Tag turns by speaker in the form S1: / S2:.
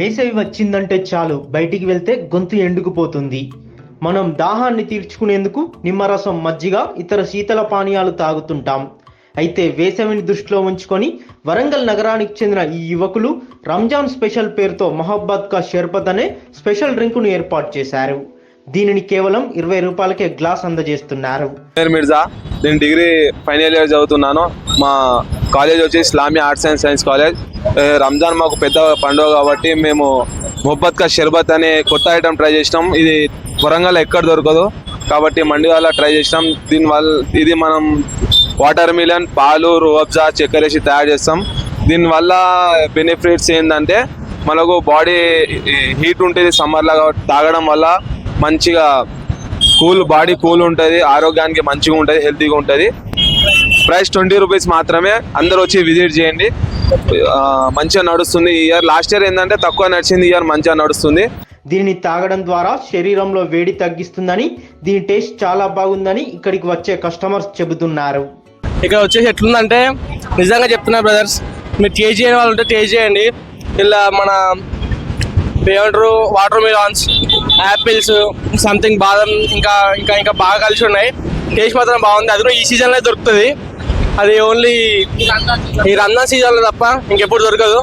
S1: వేసవి వచ్చిందంటే చాలు బయటికి వెళ్తే గొంతు ఎండుకుపోతుంది. మనం దాహాన్ని తీర్చుకునేందుకు నిమ్మరసం మజ్జిగ ఇతర శీతల పానీయాలు తాగుతుంటాం. అయితే వేసవిని దృష్టిలో ఉంచుకొని వరంగల్ నగరానికి చెందిన ఈ యువకులు రంజాన్ స్పెషల్ పేరుతో మొహబ్బత్ కా షర్బత్ అనే స్పెషల్ డ్రింకును ఏర్పాటు చేశారు. దీనిని కేవలం ఇరవై రూపాయలకే గ్లాస్ అందజేస్తున్నారు.
S2: మిర్జా నేను డిగ్రీ ఫైనల్ ఇయర్ చదువుతున్నాను. మా కాలేజ్ వచ్చి Islamia arts and science college. Ramzan మాకు పెద్ద పండుగ కాబట్టి మేము మొహబ్బత్ కా షర్బత్ అనే కొత్త ఐటమ్ ట్రై చేసినాం. ఇది వరంగల్ ఎక్కడ దొరకదు. కాబట్టి మండివాళ్ళ ట్రై చేసినాం. దీనివల్ల ఇది మనం వాటర్ మిలన్ పాలు రోబ్జా చక్కెర వేసి తయారు చేస్తాం. దీనివల్ల బెనిఫిట్స్ ఏంటంటే మనకు బాడీ హీట్ ఉంటుంది సమ్మర్లో కాబట్టి తాగడం వల్ల మంచిగా కూల్ బాడీ కూల్ ఉంటుంది ఆరోగ్యానికి మంచిగా ఉంటుంది హెల్తీగా ఉంటుంది. ప్రైస్ ట్వంటీ రూపీస్ మాత్రమే. అందరూ వచ్చి విజిట్ చేయండి. మంచిగా నడుస్తుంది ఈ ఇయర్. లాస్ట్ ఇయర్ ఏంటంటే తక్కువ నడిచింది ఈ ఇయర్ మంచిగా నడుస్తుంది.
S1: దీనిని తాగడం ద్వారా శరీరంలో వేడి తగ్గిస్తుందని దీని టేస్ట్ చాలా బాగుందని ఇక్కడికి వచ్చే కస్టమర్స్ చెబుతున్నారు.
S3: ఇక్కడ వచ్చేసి ఎట్లుందంటే నిజంగా చెప్తున్నా బ్రదర్స్ మీరు టేస్ట్ చేయని వాళ్ళు ఉంటే టేస్ట్ చేయండి. ఇలా మన ఏమంటారు వాటర్ మిలాన్స్ యాపిల్స్ సంథింగ్ బాదం ఇంకా ఇంకా ఇంకా బాగా కలిసి ఉన్నాయి. టేస్ట్ మాత్రం బాగుంది. అది కూడా ఈ సీజన్లో దొరుకుతుంది. అది ఓన్లీ ఈ రంజాన్ సీజన్లో తప్ప ఇంకెప్పుడు దొరకదు.